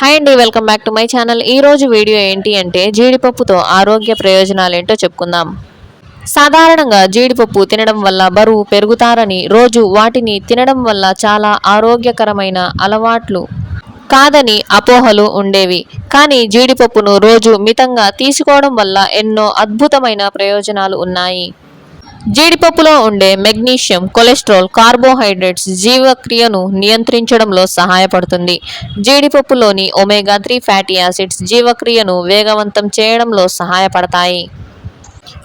Hi అండి welcome back to my channel ఈ రోజు వీడియో ఏంటి అంటే జీడిపప్పుతో ఆరోగ్య ప్రయోజనాలు ఏంటో చెప్పుకుందాం. సాధారణంగా జీడిపప్పు తినడం వల్ల బరువు పెరుగుతారని రోజు వాటిని తినడం వల్ల చాలా ఆరోగ్యకరమైన అలవాట్లు కాదని అపోహలు ఉండేవి. కానీ జీడిపప్పును రోజు మితంగా తీసుకోవడం వల్ల ఎన్నో అద్భుతమైన ప్రయోజనాలు ఉన్నాయి. జీడిపప్పులో ఉండే మెగ్నీషియం కొలెస్ట్రాల్ కార్బోహైడ్రేట్స్ జీవక్రియను నియంత్రించడంలో సహాయపడుతుంది. జీడిపప్పులోని ఒమేగా త్రీ ఫ్యాటీ యాసిడ్స్ జీవక్రియను వేగవంతం చేయడంలో సహాయపడతాయి.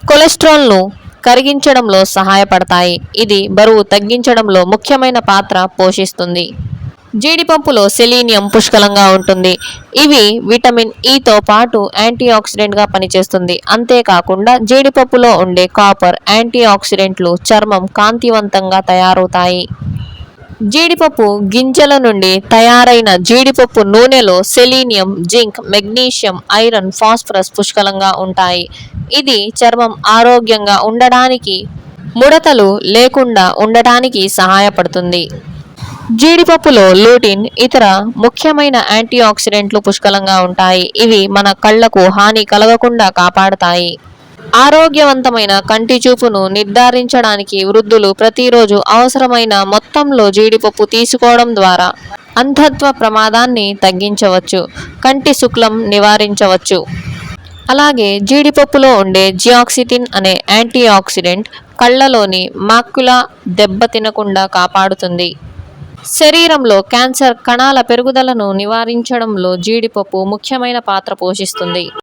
కొలెస్ట్రాల్ను కరిగించడంలో సహాయపడతాయి. ఇది బరువు తగ్గించడంలో ముఖ్యమైన పాత్ర పోషిస్తుంది. జీడిపప్పులో సెలీనియం పుష్కలంగా ఉంటుంది. ఇవి విటమిన్ e ఈతో పాటు యాంటీ ఆక్సిడెంట్గా పనిచేస్తుంది. అంతేకాకుండా జీడిపప్పులో ఉండే కాపర్ యాంటీ ఆక్సిడెంట్లు చర్మం కాంతివంతంగా తయారవుతాయి. జీడిపప్పు గింజల నుండి తయారైన జీడిపప్పు నూనెలో selenium zinc magnesium iron phosphorus పుష్కలంగా ఉంటాయి. ఇది చర్మం ఆరోగ్యంగా ఉండడానికి ముడతలు లేకుండా ఉండటానికి సహాయపడుతుంది. జీడిపప్పులో లూటిన్ ఇతర ముఖ్యమైన యాంటీ ఆక్సిడెంట్లు పుష్కలంగా ఉంటాయి. ఇవి మన కళ్ళకు హాని కలగకుండా కాపాడతాయి. ఆరోగ్యవంతమైన కంటి చూపును నిర్ధారించడానికి వృద్ధులు ప్రతిరోజు అవసరమైన మొత్తంలో జీడిపప్పు తీసుకోవడం ద్వారా అంధత్వ ప్రమాదాన్ని తగ్గించవచ్చు కంటి శుక్లం నివారించవచ్చు. అలాగే జీడిపప్పులో ఉండే జియాక్సిటిన్ అనే యాంటీ ఆక్సిడెంట్ కళ్ళలోని మాక్యులా దెబ్బ తినకుండా కాపాడుతుంది. శరీరంలో క్యాన్సర్ కణాల పెరుగుదలను నివారించడంలో జీడిపప్పు ముఖ్యమైన పాత్ర పోషిస్తుంది.